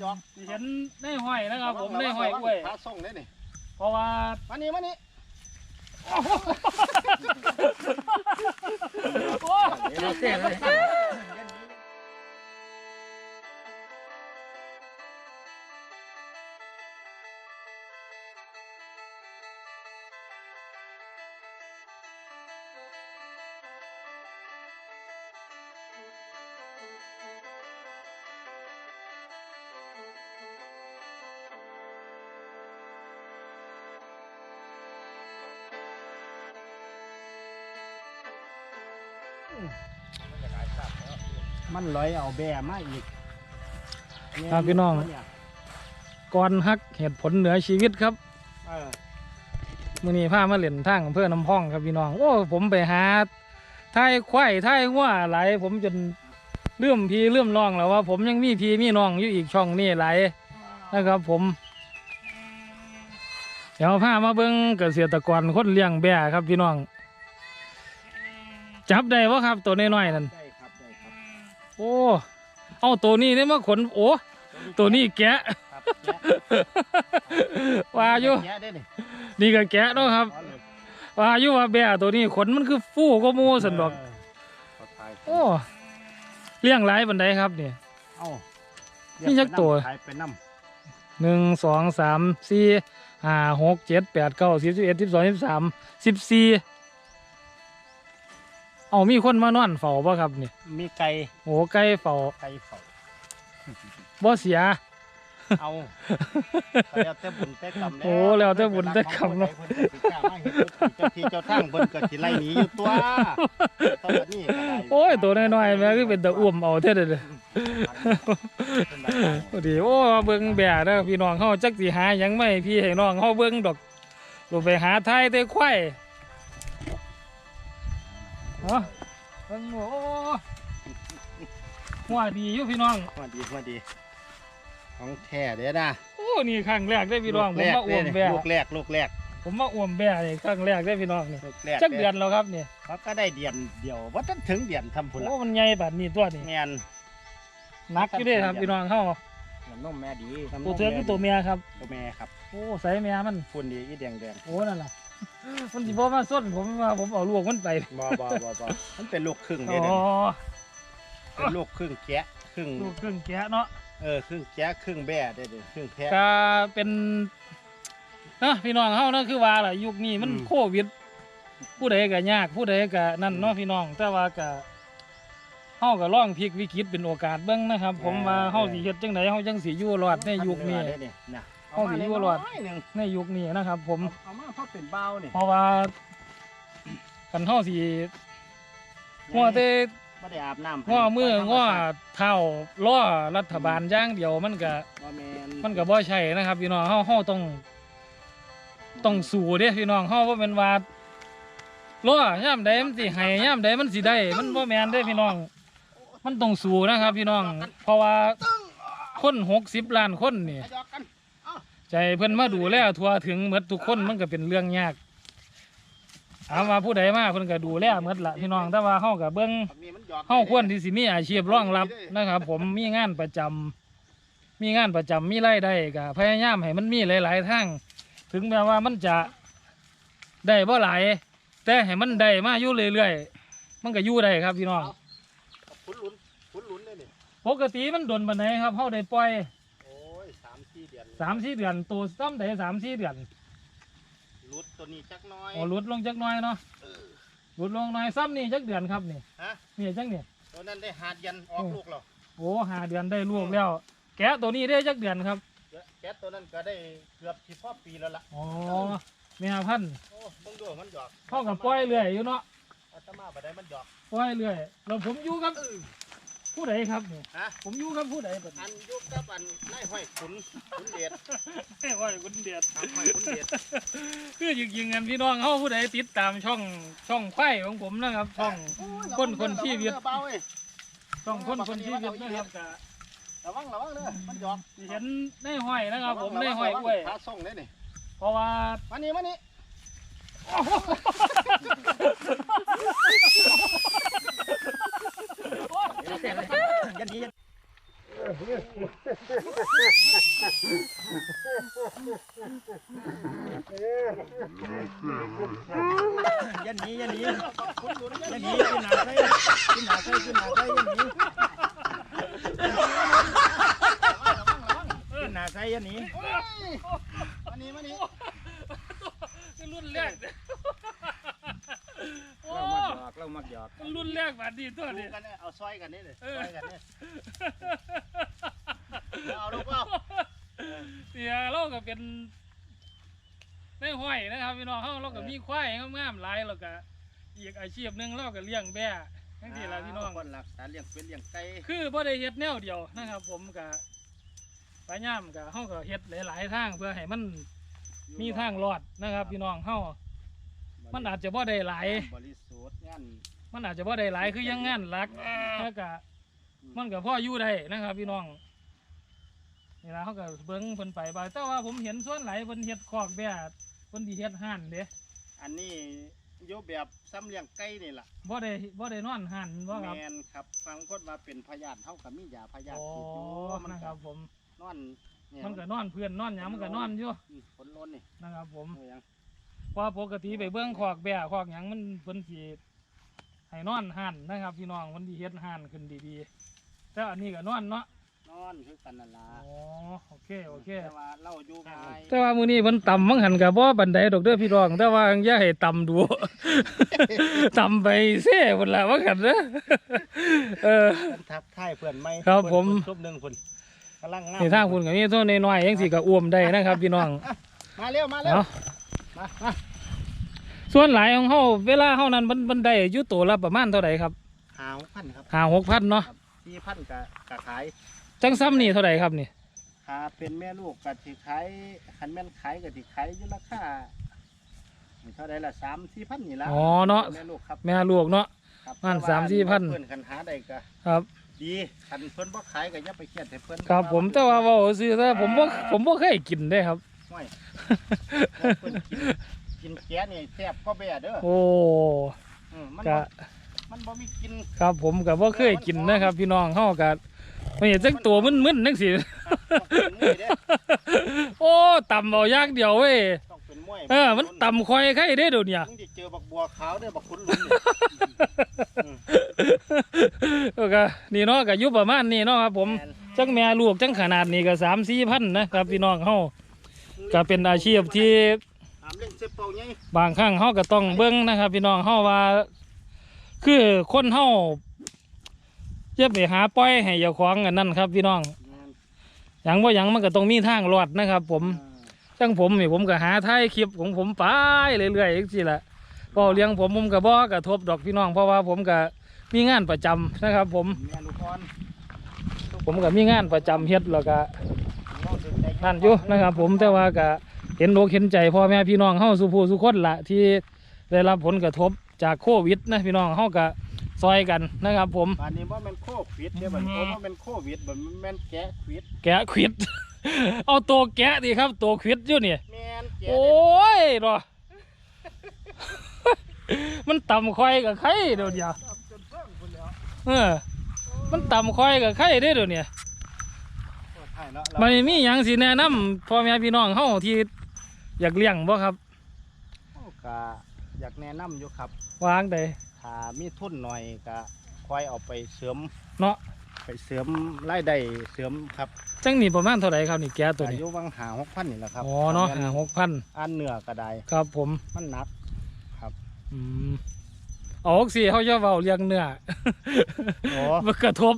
หยอกที่เห็นในห้อยนะครับผมในห้อยกล้วยขาส่งได้นี่เพราะว่ามานี่มานี่โอ้เร มันลอยเอาแบมาอีกครับพี่น้อง ก่อนฮักเหตุผลเหนือชีวิตครับเออมือนี้พามาเล่นทางอำเภอน้ำพองครับพี่น้อง โอ้ผมไปหาท้ายควายท้ายหัวไหลายผมจนเลื่อมพีเลื่อมน้องแล้วว่า ผมยังมีพีมีน้องอยู่อีกช่องนี่ไหลายนะครับ ผม เดี๋ยวพามาเบิ้งเกษตรกรคนเลี้ยงแบะครับพี่น้อง จับได้ปะครับ ตัวน้อยๆนั่นได้ครับได้ครับโอ้เอาตัวนี้ได้มาขนโอ้ตัวนี้แกะครับว่าอยู่แกะได้นี่นี่ก็แกะเนาะครับอ๋อเลยว่าอยู่ว่าแบะตัวนี้ขนมันคือฟูก็มูสันดอกเขอถ่ายโอ้เลี้ยงหลายบันไดครับเนี่ย เอ้านี่จักตัวถ่ายไปน้หนึ่งสองสามสี่ห้าหกเจ็ดแปดเก้าสิบสิบเอ็ดสิบสองสิบสามสิบสี่ เอามีคนมานอนเฝ้าป่ะครับเนี่ยำมีไก่โอ้ไก่เฝ้าไก่เฝ้าบ่เสีย เอาก็แล้วแต่บุญแต่กรรมโอ้แล้วแต่บุญแต่กรรมเนาะเพิ่นก็สิกล้ามาเฮ็ดเจ้าที่เจ้าทางเพิ่นก็สิไล่หนีอยู่ตัวตอนนี้ก็ได้โอ้ยตัวน้อยๆแม่คือเป็นตะอ้วมเอาเท่าเด้อเพิ่นได้พอดีโอ้เบิ่งแบะเด้อพี่น้องเฮาจักสิหาหยังไม่พี่ให้น้องเฮาเบิ่งดอกลงไปหาไทยแต่ควาย เนาะเบิ่งโอ้หัวดีอยู่พี่น้อง มาดีมาดี ของแท้เด้อนะโอ้นี่ครั้งแรกได้อพี่น้องผมมาอ้วมแบะลูกแรกลูกแรกผมมาอ้วมแบะนี่ครั้งแรกได้อพี่น้องนี่ลูกแรกจักเดือนแล้วครับนี่เขาก็ได้เดือนเดียวว่าทันถึงเดือนทำพุ่นละโอ้มันใหญ่แบบนี้ตัวนี่แม่นหนักอยู่เด้อครับพี่น้องเฮาน้ำนมแม่ดีตัวเทือคือตัวเมียครับตัวแม่ครับโอ้ใส่เมียมันพุ่นดีอีแดงแดงโอ้นั่นล่ะ มันสิบ่มาส้นผมว่าผมเอาลูกมันไปบ่บ่บ่บ่มันเป็นลูกครึ่งอ๋เด้อเด้เป็นลูกครึ่งแกะครึ่งลูกครึ่งแกะเนาะเออครึ่งแกะครึ่งแบ่เด้เด้ครึ่งแพะก็เป็นนะพี่น้องเฮานะคือว่าล่ะยุคนี้มันอืมโควิดผู้ใดก็ยากผู้ใดก็นั่นเนาะพี่น้อง แต่ว่าก็เฮาก็ลองพลิกวิกฤตเป็นโอกาสเบิ่งนะครับ ผมว่าเฮาสิเฮ็ดจังไดเฮาจังสิอยู่รอดในยุคนี้ เด้เด้นะเอาสิอยู่รอดน้อยหนึงในยุคนี้นะครับ ผม เอามาเพราะเป็นเบานี่เพราะว่ากันเฮาสิงัวแต่บ่ได้อาบน้ำง้อมือง้อเท้าล้อรัฐบาลอย่างเดียวมันก็บ่แม่นมันก็บ่ใช่นะครับพี่น้องเฮาเฮาต้องต้องสู้เด้พี่น้องเฮาบ่แม่นว่าล้อยามใดมันสิให้ยามใดมันสิได้ มันบ่แม่นเด้พี่น้อง มันต้องสู้นะครับ พี่น้อง เพราะว่าคน60ล้านคนนี่ขยอกกัน ใจเพิ่นมาดูแลทัวถึงหมดทุกคนมันก็เป็นเรื่องยากถามว่าผู้ใดมาเพิ่นก็ดูแลหมดละพี่น้องแต่ว่าเฮาก็เบิ่งอันนี้มันหยอกเฮาควรที่สิมีอาชีพรองรับนะครับผมมีงานประจำมีงานประจำมีรายได้ก็พยายามให้มันมีหลาย ๆทางถึงแม้ว่ามันจะได้บ่หลายแต่ให้มันได้มาอยู่เรื่อยๆมันก็อยู่ได้ครับพี่น้องขุนหลุนขุนหลุนได้นี่ปกติมันโดนปานไหนครับเฮาได้ปล่อยโอ้ย3-4เดือน สามสี่เดือนตัวซ้ำได้สามสี่เดือนหลุดตัวนี้จักหน้อยอ๋อหลุดลงจักหน่อยเนาะหลุดลงหน่อยซ้ำนี่จักเดือนครับนี่ฮะ นี่จักนี่ตัวนั้นได้หาดยันออกลูกแล้วโอ้หาเดือนได้ลูกแล้ว แกะตัวนี้ได้จักเดือนครับแก๊สตัวนั้นก็ได้เกือบสิบพ่อปีแล้วล่ะ อ๋อแม่พันธุ์โอ้มึงดูมันหยอกเข้ากับปล่อยเรื่อยอยู่เนาะอาตมาบ่ได้มันหยอกปล่อยเรื่อยเราผมอยู่กับ ผู้ใดครับนี่ฮะ ผมอยู่กับผู้ใดปัดอันอยุบกับอันนายห้อยขุนขุนเดชไม่ว่าคุณเดียดครับห้อยขุนเดชคือยิงยิงกันพี่น้องเขาผู้ใดติดตามช่องช่องไข่ของผมนะครับ ช่อง คนคนชีวิตเบาเว้ยช่องคนคนชีวิตนะครับก็ระวังระวังเด้อมันหยอกที่เห็นในห้อยนะครับ ผมในห้อยกล้วย ขาส่งได้นี่เพราะว่า มานี่มานี่เราเต้เล ยันนี้ยันนี้ยันนี้ขึ้นหนาใส่ขึ้นหนาใส่ขึ้นหนาใส่ยันนี้ขึ้นหนาใส่ยันนี้มานี่มานี่รุ่นแรก มักหยอกเรามักหยอกรุ่นแรกบาดนี้ตัวดูนี้กันเนี่ยเอาซอยกันนี่เลยเออซอยกันเนี่ยเอาลูกเอาเสียเราก็เป็นในห้อยนะครับพี่น้องเฮาเราก็มีควายงามๆหลายแล้วก็อีกอาชีพหนึงเราก็เลี้ยงแบะทั้งที่ละพี่น้อง คนรักษาเลี้ยงเป็นเลี้ยงไก่คือบ่ได้เฮ็ดแนวเดียวนะครับ ผมก็พยายามก็เฮาก็เฮ็ดหลาย ๆ ทางเพื่อให้มันมีทางรอดนะครับ พี่น้องเฮา มันอาจจะบ่ได้หลาย บริสุทธิ์งานมันอาจจะบ่ได้หลายคือยังงานหลักแล้วก็มันก็พออยู่ได้นะครับ พี่น้องนี่ล่ะเฮาก็เบิ่งเพิ่นไปบ่แต่ว่าผมเห็นส่วนหลายเพิ่นเฮ็ดคอกแบะเพิ่นสิเฮ็ดห่านเด้อันนี้โยแบบซ้ำเลี้ยงไก่นี่ล่ะบ่ได้บ่ได้นอนห่านบ่ครับแมนครับ ฟังคนว่าเป็นพยาธิเท่ากับมียาพยาธิอ๋อฉีดอยู่มันนะคก็รับผม นอนเนี่ยมันก็นอนเพื่อนนอนหยังมันก็นอนอยู่อืมผลล้นนี่นะครับผม โอ้ยัง เพราะปกติไปเบื้องคอกแบะคอกหยังมันเพิ่นสิให้นอนหันนะครับ พี่น้องมันดีเฮ็ดหันขึ้นดีๆแต่อันนี้ก็นอนเนาะนอนคือกันนั่นล่ะอ๋อโอเคโอเค แต่ว่าเราอยู่ง่ายแต่ว่ามื้อนี้เพิ่นต่ำมังหันก็บ่บันไดดอกเด้อพี่น้อง แต่ว่าอย่าให้ต่ำดู ต่ำไปเซ่พุ่นล่ะว่ากันเด้อเออ เพิ่นทักทายเพื่อนไหมครับผมเพิ่นซุบหนึ่งคนกำลังงามนี่ทางพุ่นก็มีโทษน้อยๆจังซี่ก็อ้วมได้นะครับ พี่น้อง มาเร็วมาเร็วเนาะ มามา ส่วนหลายของเฮาเวลาเฮานั้นมันมันได้อยู่ตัวละประมาณเท่าใดครับหาวพันครับ5 6,000เนาะที่พันกะกะขายจังซ้ำนี่เท่าใดครับนี่ถ้าเป็นแม่ลูกกะที่ขายคันแม่นขายกะที่ขายอยู่ราคาเท่าไรล่ะสามสี่พันนี่ละอ๋อเนาะแม่ลูกครับแม่ลูกเนาะครับประมาณแต่ว่สามสี่พันเพื่อนคันหาได้ก็ครับดีคันเพิ่นบ่ขายก็อย่าไปเครียดให้เพิ่นครับ ผมแต่ว่าเว่าซื้อแต่ผมบ่ผมบ่เคยกินได้ครับไม่เพิ่นกิน กินแกะนี่แซ่บก็แบ่เด้อโอ้อืมมันกะบ่มันบ่มีกินครับผมก็บ่เคยกินนะครับ พี่น้องเฮาก็ไม่เห็นจังตัวมึนๆจังซี่ต้องเป็นมวยเด้อโอ้ต่ำเอาอยางเดียวเว้ยต้องเป็นมวยเออมันต่ำคอยไข่เด้เดี๋ยวเนี้มึงสิเจอบักบัวขาวเด้อบักขุนหลุนนี่อืมเออก็นี่เนาะก็อยู่ประมาณนี้เนาะครับ ผมแม่นจังแม่ลูกจังขนาดนี้ก็3-4,000นะครับ พี่น้องเฮาก็เป็นอาชีพที่ ถามเล่นเซฟเป่าไงบางครั้งเฮาก็ต้องเบิ่งนะครับ พี่น้องเฮาว่า คือคนเฮาจะไปหาปล่อยให้เจ้าของอันนั้นครับ พี่น้องแม่นหยังบ่หยังมันก็ต้องมีทางรอดนะครับ ผมอ่าจังผมนี่ผมก็หาท้ายคลิปของผมไปเรื่อยๆจังซี่แหละพอเลี้ยงผมผมก็บ่กระทบดอกพี่น้อง เพราะว่าผมก็มีงานประจำนะครับ ผมแม่ลูกอ่อนผมก็มีงานประจำเฮ็ดแล้วก็น้องสนใจนั่นอยู่นะครับ ผมแต่ว่าก็ เห็นอกเห็นใจพ่อแม่พี่น้องเฮาสุผู้สุคนละที่ได้รับผลกระทบจากโควิดนะพี่น้องเฮาก็ซอยกันนะครับ ผมบานนี้ว่ามันโควิดเดี๋ยวมันอืมผมว่ามันโควิดมันแม่นแกะควิดแกะควิด เอาตัวแกะดิครับตัวควิดอยู่นี่แม่นแกะโอ้ยเนาะมันต่ำควายกับไข่เดี๋ยวเดียวจนเพิ่งพุ่นแล้วเออมันต่ำควายกับไข่ได้อเดี๋ยวนี้โอ้ถ่ายเนาะมันมีหยังสิแนะนำพ่อแม่พี่น้องเฮาที่ อยากเลี้ยงบ่ครับโอ้กะอยากแนะนำอยู่ครับวางใดถ้ามีทุนหน่อยกะคอยเอาไปเสริมเนาะไปเสริมรายได้เสริมครับจังนี่ประมาณเท่าไหร่ครับนี่แกะตัวอานี้ยุวังหาหกพันนี่แหละครับอ๋อเนาะถ้หาแม่หกพันอันเนื้อก็ได้ ครับผมมันหนัก อืม เอาออกสิเขาจะเว้าเลี้ยงเนื้อโอ้มันกระทบ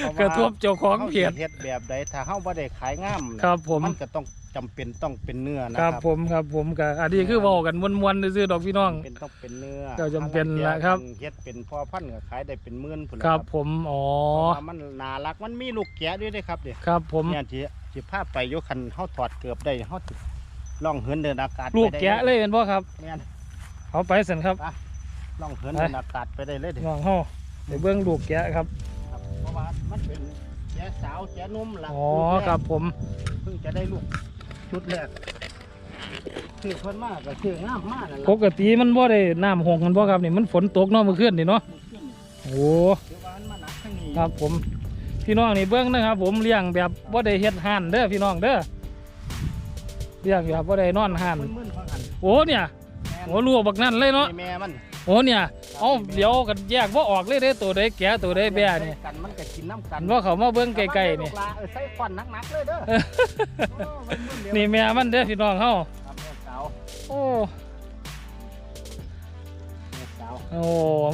เพราะว่ากระทบเจ้าของเพจเฮ็ดแบบใดถ้าเฮาบ่ได้ขายงามน่ะครับผมมันก็ต้องจำเป็นต้องเป็นเนื้อนะคครัรับบผมครับผมก็อันนี้คือเว้ากันมวนๆซื่อๆดอกพี่น้องเป็นต้องเป็นเนื้อก็จำเป็นละครับเฮ็ดเป็นพ่อพันธุ์ก็ขายได้เป็นหมื่นพุ่นละครับ ผมอ๋อเพราะว่ามันน่ารักมันมีลูกแกะด้วยเด้ครับเด้ครับ ผมเนี่ยที่ที่พาไปอยกคันเฮาถอดเกือบได้เฮาสิล่องเหินเดินอากาศลูกไปได้แกะเลยเป็นบ่ครับแม่นเอาไปสินครับ ล่องเหินไปเดินอากาศไปได้เลยเด้น้องเฮาไปเบิ่งลูกแกะครับครับ เพราะว่ามันเป็นแกะสาวแกะนุ่มล่ะอ๋อลูกแกครับผมเพิ่งจะได้ลูกชุดแรกคือเพิ่นมากก็คืองามมากนั่นปล่ะกติมันบ่ได้น้ำหงมันบ่ครับนี่มันฝนตกเนาะเมื่อคืนนี่เนาะมันขึ้นโอ้คือว่ามันมาหนักทางนี้ครับผม พี่น้องนี่เบิ้งนะครับ ผมเลี้ยงแบบบ่ได้เฮ็ดห่านเด้อพี่น้องเด้อเลี้ยงแบบบ่ได้นอนห่านมึนๆฟังหันโอ้เนี่ยแม่นโอ้ลูกบักนั่นเลยเนาะนี่แม่มัน โอ้เนี่ยเอาเดี๋ยวกันแยกบ่ออกเลยเด้อตัวใดแก่ตัวใดแบ่นี่กันมันก็กินน้ำกัอันนว่าเขามาเบิ้งไกลๆนี่เออใส่ควันหนักๆเลยเด้อเออโอ้มันมึนเดี๋ยวนี่แม่มันเด้อพี่น้องเฮาครับแม่สาวโอ้แม่สาวโอ้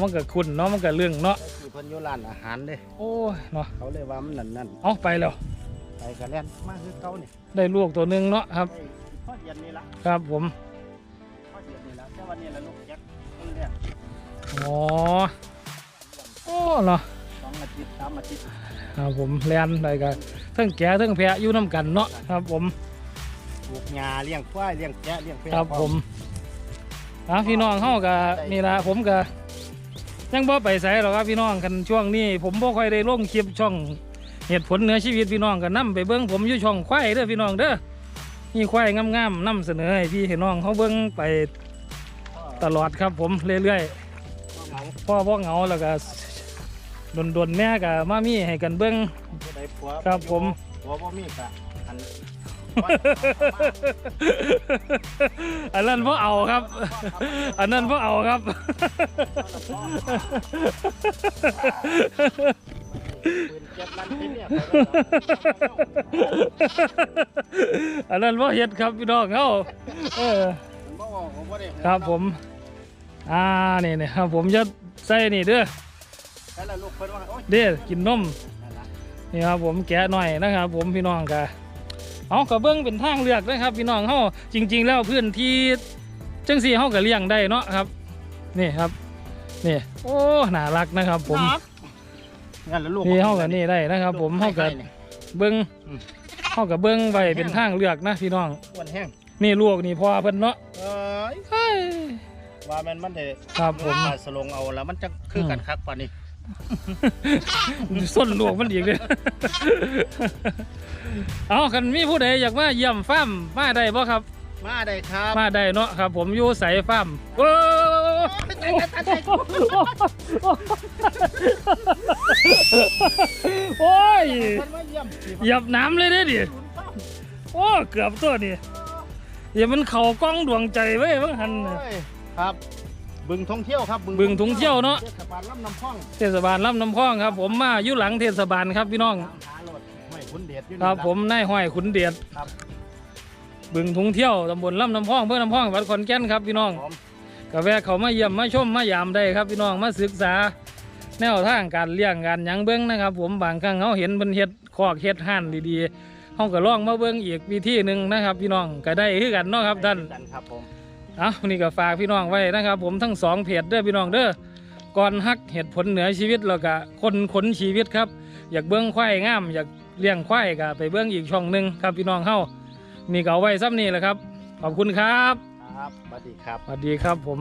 มันก็คุ้นเนาะมันก็เรื่องเนาะก็คือเพิ่นอยู่ร้านอาหารเด้โอ้ยเนาะเขาเลยว่ามันนั่นนั่นเอาไปแล้วไปกันแล่นมาคือเก่านี่ได้ลูกตัวหนึงเนาะครับไอ้พ่อเย็นนี่ละครับผม พ่อเย็นนี่ละแต่วันนี้ละลูกยักษ์มันเรียกอ๋อโอ้เนาะสองอาทิตย์สามอาทิตย์ครับผมแลนไปกันทั้งแก่ทั้งแพะอยู่น้ำกันเนาะครับผมปลูกหญ้าเลี้ยงควายเลี้ยงแกะเลี้ยงแพะครับผมอะพี่น้องเฮาก็นี่ละผมก็ยังบ่ไปไสหรอกครับพี่น้องกันช่วงนี้ผมบ่ค่อยได้ลงคลิปช่องเหตุผลเหนือชีวิตพี่น้องก็นํไปเบิ่งผมอยู่ช่องควายเด้อพี่น้องเด้อ มีควายงามๆนํเสนอให้พี่ให้น้องเขาเบิ่งไปตลอดครับผมเรื่อยๆพ่อเหมาพ่อพ่อเหงาแล้วก็ดนๆแม่ก็มามีให้กันเบิ้งผู้ใดผัวครับผมผัวบ่มีกะอันอันนั้นพ่เอาครับ อันนั้นพ่เอาครับ ปืนเจ็บลันที่เนี่ยไปแล้วอันนั้นพ่เฮ็ดครับพี่น้องเขาเออครับผม อ่านี่นะครับผมจะใส่นี่เด้อเพิ่นว่าโอ๊ยเด้อกินนมนี่ครับผมแกะหน่อยนะครับ ผมพี่น้องกะเอากระเบื้องเป็นทางเลือกนะครับ พี่น้องเฮาจริง ๆ แล้วพื้นที่จังสีเฮาก็เลี้ยงได้เนาะครับ นี่ครับนี่โอ้น่ารักนะครับ ผม นั่นละลูกนี่เฮากันนี่ได้นะครับ ผมเฮากับนี่เบิ้งอืมเฮากับเบิ้งไว้เป็นทางเลือกนะพี่น้องอ้วนแห้งนี่ลูกนี่พ่อเพิ่นเนาะเอ้ยเฮ้ยว่ามันมันได้ครับผมถ้าสลงเอาแล้วมันจะคือกันคักปานนี้ส้นลูกมันอีกเลยเอาคันมีผู้ใดอยากมาเยี่ยมฟาร์มมาได้บ่ครับ มาได้ครับ มาได้เนาะครับ ผมอยู่ใสฟาร์มโอ้ โอ้ยเพิ่นมาเยี่ยมสิเหยับน้ำเลยเด้ดิโอ้เกือบตัวนี่อย่ามันเข่ากล้องดวงใจไว้ยบังหันน่ะโอ้ยครับ บึงท่องเที่ยวครับบึงท่องเที่ยวเนอะเทศบาลลำน้ำพองเทศบาลลำน้ำพองครับ ผมมาอยู่หลังเทศบาลครับพี่น้องตามหารถห้วยขุนเดชอยู่นี่ครับล่ะผมนายห้อยขุนเดียดครับบึงทุงเที่ยวตำบลลำน้ำพองเพื่อน้ำพองจังหวัดขอนแก่นครับพี่น้อง ก็แวะเขามาเยี่ยมมาชมมายามได้ครับพี่น้องมาศึกษา แนวทางการเลี้ยงการยังเบิ้งนะครับ ผมบางครั้งเขาเห็นเป็นเฮ็ดคอกเฮ็ดห่านดีๆเขาก็ลองมาเบิ้งอีกวิธีหนึ่งนะครับ พี่น้องก็ได้คือกันเนาะครับท่านกันครับผมเอานี่ก็ฝากพี่น้องไว้นะครับ ผมทั้งสองเพจเด้อพี่น้องเด้อก่อนฮักเหตุผลเหนือชีวิตแล้วก็คนขนชีวิตครับ อยากเบิ้งควายงาม อยากเลี้ยงควายก็ไปเบิ้งอีกช่องหนึ่งครับพี่น้องเฮานี่ก็เอาไว้ซ้ำนี่แหละครับ ขอบคุณครับ ครับสวัสดีครับ สวัสดีครับผม